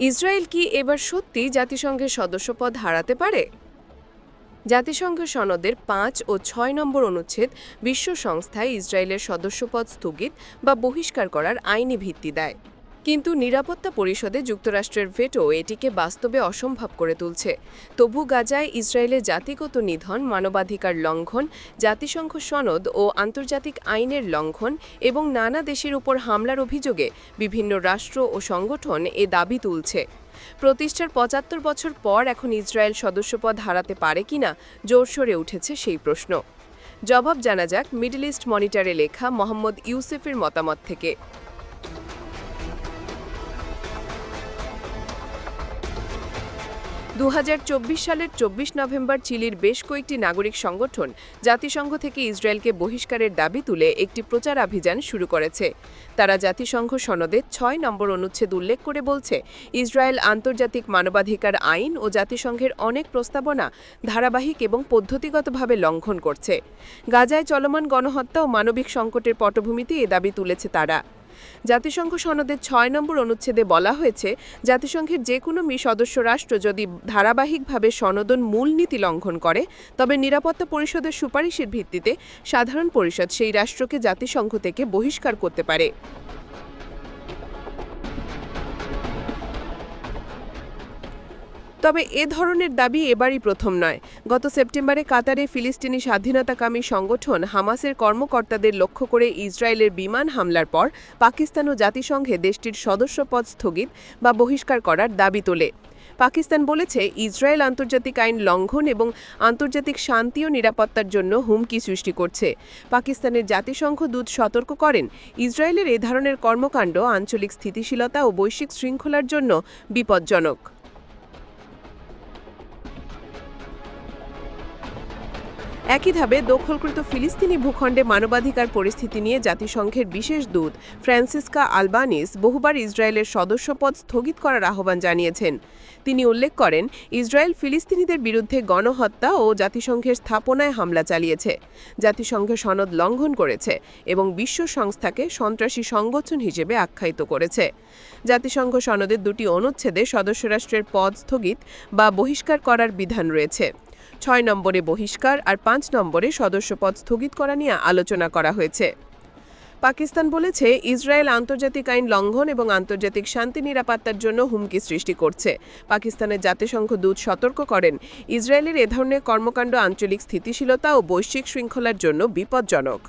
Israel কি এবার সত্যি জাতিসংঘের সদস্যপদ হারাতে পারে? জাতিসংঘ সনদের পাঁচ ও ছয় নম্বর অনুচ্ছেদ বিশ্ব সংস্থায় ইসরায়েলের সদস্যপদ স্থগিত বা বহিষ্কার করার আইনি ভিত্তি দেয়। কিন্তু নিরাপত্তা পরিষদে যুক্তরাষ্ট্রের ভেটো এটিকে বাস্তবে অসম্ভব করে তুলছে। তবু গাজায় ইসরায়েলের জাতিগত নিধন, মানবাধিকার লঙ্ঘন, জাতিসংঘ সনদ ও আন্তর্জাতিক আইনের লঙ্ঘন এবং নানা দেশের উপর হামলার অভিযোগে বিভিন্ন রাষ্ট্র ও সংগঠন এ দাবি তুলছে। প্রতিষ্ঠার পঁচাত্তর বছর পর এখন ইসরায়েল সদস্যপদ হারাতে পারে কিনা জোরসোরে উঠেছে সেই প্রশ্ন। জবাব জানা যাক, মিডল ইস্ট মনিটরে লেখা মোহাম্মদ ইউসেফের মতামত থেকে। দু হাজার চব্বিশ সালের চব্বিশ নভেম্বর চিলির বেশ কয়েকটি নাগরিক সংগঠন জাতিসংঘ থেকে ইসরায়েলকে বহিষ্কারের দাবি তুলে একটি প্রচার অভিযান শুরু করেছে। তারা জাতিসংঘ সনদে ছয় নম্বর অনুচ্ছেদ উল্লেখ করে বলছে, ইসরায়েল আন্তর্জাতিক মানবাধিকার আইন ও জাতিসংঘের অনেক প্রস্তাবনা ধারাবাহিক এবং পদ্ধতিগতভাবে লঙ্ঘন করছে। গাজায় চলমান গণহত্যা ও মানবিক সংকটের পটভূমিতে এ দাবি তুলেছে তারা। জাতিসংঘ সনদের ছয় নম্বর অনুচ্ছেদে বলা হয়েছে, জাতিসংঘের যে কোনো মি সদস্য রাষ্ট্র যদি ধারাবাহিকভাবে সনদন মূলনীতি লঙ্ঘন করে, তবে নিরাপত্তা পরিষদের সুপারিশের ভিত্তিতে সাধারণ পরিষদ সেই রাষ্ট্রকে জাতিসংঘ থেকে বহিষ্কার করতে পারে। তবে এ ধরনের দাবি এবারই প্রথম নয়। গত সেপ্টেম্বরে কাতারে ফিলিস্তিনি স্বাধীনতাকামী সংগঠন হামাসের কর্মকর্তাদের লক্ষ্য করে ইসরায়েলের বিমান হামলার পর পাকিস্তান ও জাতিসংঘে দেশটির সদস্যপদ স্থগিত বা বহিষ্কার করার দাবি তোলে। পাকিস্তান বলেছে, ইসরায়েল আন্তর্জাতিক আইন লঙ্ঘন এবং আন্তর্জাতিক শান্তি ও নিরাপত্তার জন্য হুমকি সৃষ্টি করছে। পাকিস্তানের জাতিসংঘ দূত সতর্ক করেন, ইসরায়েলের এ ধরনের কর্মকাণ্ড আঞ্চলিক স্থিতিশীলতা ও বৈশ্বিক শৃঙ্খলার জন্য বিপজ্জনক। একইভাবে দখলকৃত ফিলিস্তিনি ভূখণ্ডে মানবাধিকার পরিস্থিতি নিয়ে জাতিসংঘের বিশেষ দূত ফ্রান্সিসকা আলবানিস বহুবার ইসরায়েলের সদস্যপদ স্থগিত করার আহ্বান জানিয়েছেন। তিনি উল্লেখ করেন, ইসরায়েল ফিলিস্তিনিদের বিরুদ্ধে গণহত্যা ও জাতিসংঘের স্থাপনায় হামলা চালিয়েছে। জাতিসংঘ সনদ লঙ্ঘন করেছে এবং বিশ্ব সংস্থাকে সন্ত্রাসী সংগঠন হিসেবে আখ্যায়িত করেছে। জাতিসংঘ সনদের দুটি অনুচ্ছেদে সদস্য রাষ্ট্রের পদ স্থগিত বা বহিষ্কার করার বিধান রয়েছে। ছয় নম্বরে বহিষ্কার আর পাঁচ নম্বরে সদস্যপদ স্থগিত করা নিয়ে আলোচনা করা হয়েছে। পাকিস্তান বলেছে, ইসরায়েল আন্তর্জাতিক আইন লঙ্ঘন এবং আন্তর্জাতিক শান্তি নিরাপত্তার জন্য হুমকি সৃষ্টি করছে। পাকিস্তানের জাতিসংঘ দূত সতর্ক করেন, ইসরায়েলের এ ধরনের কর্মকাণ্ড আঞ্চলিক স্থিতিশীলতা ও বৈশ্বিক শৃঙ্খলার জন্য বিপজ্জনক।